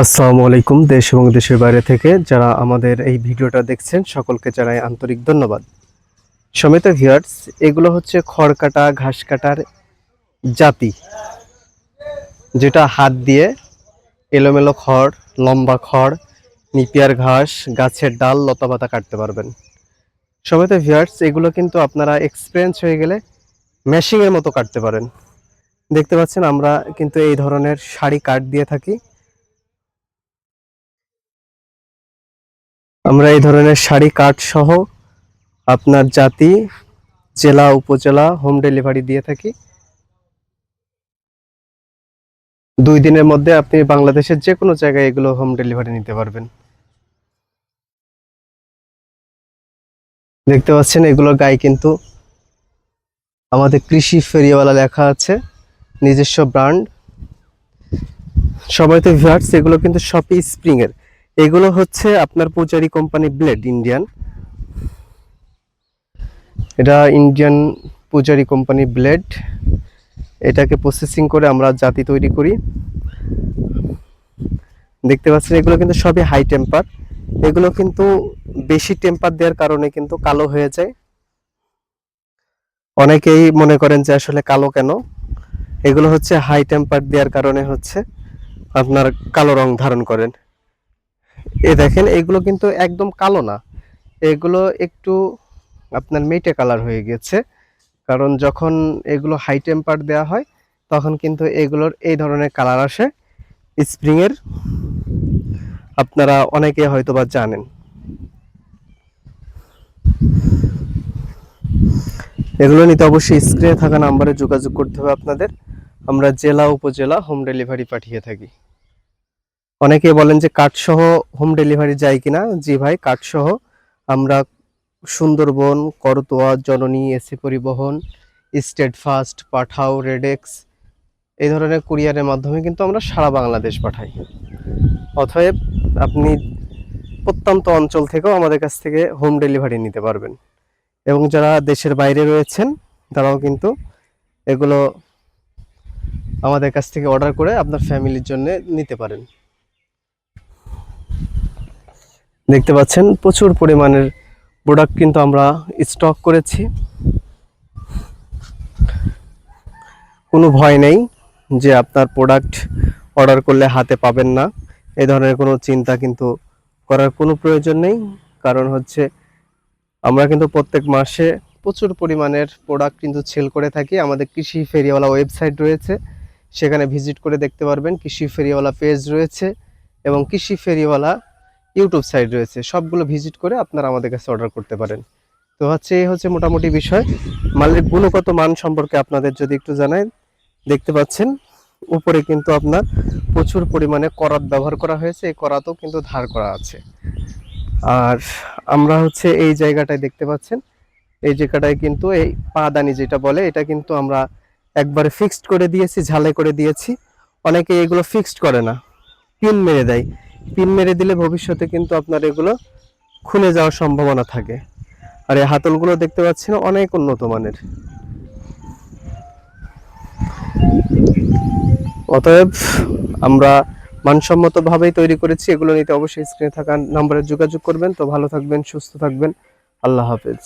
আসসালামু আলাইকুম, দেশ এবং দেশের বাইরে থেকে যারা আমাদের এই ভিডিওটা দেখছেন, সকলকে জানাই আন্তরিক ধন্যবাদ। সমেত ভিউয়ার্স, এগুলো হচ্ছে খড় কাটা, ঘাস কাটার জাতি, যেটা হাত দিয়ে এলোমেলো খড়, লম্বা খড়, নিপিয়ার ঘাস, গাছের ডাল লতাপাতা কাটতে পারবেন। সমেত ভিউয়ার্স, এগুলো কিন্তু আপনারা এক্সপিরিয়েন্স হয়ে গেলে মেশিংয়ের মতো কাটতে পারেন। দেখতে পাচ্ছেন, আমরা কিন্তু এই ধরনের শাড়ি কাট দিয়ে থাকি। আমরা এই ধরনের শাড়ি কার্ড সহ আপনার জাতি, জেলা, উপজেলা হোম ডেলিভারি দিয়ে থাকি। দুই দিনের মধ্যে আপনি বাংলাদেশের যে কোনো জায়গায় এগুলো হোম ডেলিভারি নিতে পারবেন। দেখতে পাচ্ছেন এগুলোর গায়ে কিন্তু আমাদের কৃষি ফেরিওয়ালা লেখা আছে, নিজস্ব ব্র্যান্ড সবাই তো ভিউয়ার্স এগুলো কিন্তু সবই স্প্রিং এর। এগুলো হচ্ছে আপনার পূজারি কোম্পানি ব্লেড ইন্ডিয়ান। এটা ইন্ডিয়ান পূজারি কোম্পানি ব্লেড। এটাকে প্রসেসিং করে আমরা জাতি তৈরি করি। দেখতে পাচ্ছেন, এগুলো কিন্তু সবই হাই টেম্পার এগুলো কিন্তু বেশি টেম্পার দেওয়ার কারণে কিন্তু কালো হয়ে যায়। অনেকেই মনে করেন যে আসলে কালো কেন? এগুলো হচ্ছে হাই টেম্পার দেওয়ার কারণে হচ্ছে আপনার কালো রং ধারণ করেন। এ দেখেন, এগুলো কিন্তু একদম কালো না। এগুলো একটু আপনার মেটে কালার হয়ে গেছে। কারণ যখন এগুলো হাই টেম্পার দেওয়া হয়, তখন কিন্তু এগুলোর এই ধরনের কালার আসে। স্প্রিং এর, আপনারা অনেকে হয়তো বা জানেন। এগুলো নিতে অবশ্যই স্ক্রিনে থাকা নাম্বারে যোগাযোগ করতে হবে আপনাদের। আমরা জেলা, উপজেলা হোম ডেলিভারি পাঠিয়ে থাকি। অনেকে বলেন যে কাঠ সহ হোম ডেলিভারি যায় কিনা? জি ভাই কাঠ সহ আমরা সুন্দরবন, করতোয়া, জননী এসি পরিবহন স্টেট ফাস্ট পাঠাও রেডেক্স এই ধরনের কুরিয়ারের মাধ্যমে কিন্তু আমরা সারা বাংলাদেশ পাঠাই। অতএব আপনি প্রত্যন্ত অঞ্চল থেকেও আমাদের কাছ থেকে হোম ডেলিভারি নিতে পারবেন। এবং যারা দেশের বাইরে রয়েছেন, তারাও কিন্তু এগুলো আমাদের কাছ থেকে অর্ডার করে আপনার ফ্যামিলির জন্য নিতে পারেন। দেখতে পাচ্ছেন, প্রচুর পরিমাণের প্রোডাক্ট কিন্তু আমরা স্টক করেছি। কোনো ভয় নেই যে আপনার প্রোডাক্ট অর্ডার করলে হাতে পাবেন না। এই ধরনের কোনো চিন্তা কিন্তু করার কোনো প্রয়োজন নেই। কারণ হচ্ছে, আমরা কিন্তু প্রত্যেক মাসে প্রচুর পরিমাণের প্রোডাক্ট কিন্তু সেল করে থাকি। আমাদের কৃষি ফেরিওয়ালা ওয়েবসাইট রয়েছে। সেখানে ভিজিট করে দেখতে পারবেন, কৃষি ফেরিওয়ালা পেজ রয়েছে এবং কৃষি ফেরিওয়ালা ইউটিউব সাইট রয়েছে। সবগুলো ভিজিট করে আপনারা আমাদের কাছে অর্ডার করতে পারেন। তো হচ্ছে, এই হচ্ছে মোটামুটি বিষয়। মালের গুণগত মান সম্পর্কে আপনাদের যদি একটু জানাই, দেখতে পাচ্ছেন, উপরে কিন্তু আপনার প্রচুর পরিমাণে করাত ব্যবহার করা হয়েছে। এই করাতও কিন্তু ধার করা আছে। আর আমরা হচ্ছে এই জায়গাটায় দেখতে পাচ্ছেন, এই জায়গাটায় কিন্তু এই পাদানি যেটা বলে, এটা কিন্তু আমরা একবারে ফিক্সড করে দিয়েছি ঝালাই করে দিয়েছি। অনেকে এগুলো ফিক্সড করে না পিন মেরে দেয়। পিন মেরে দিলে ভবিষ্যতে কিন্তু আপনার এগুলো খুলে যাওয়ার সম্ভাবনা থাকে। আর এই হাতলগুলো দেখতে পাচ্ছেন অনেক উন্নত মানের। অতএব আমরা মানসম্মতভাবেই তৈরি করেছি, এগুলো নিতে অবশ্যই স্ক্রিনে থাকা নাম্বারে যোগাযোগ করবেন। তো ভালো থাকবেন, সুস্থ থাকবেন। আল্লাহ হাফেজ।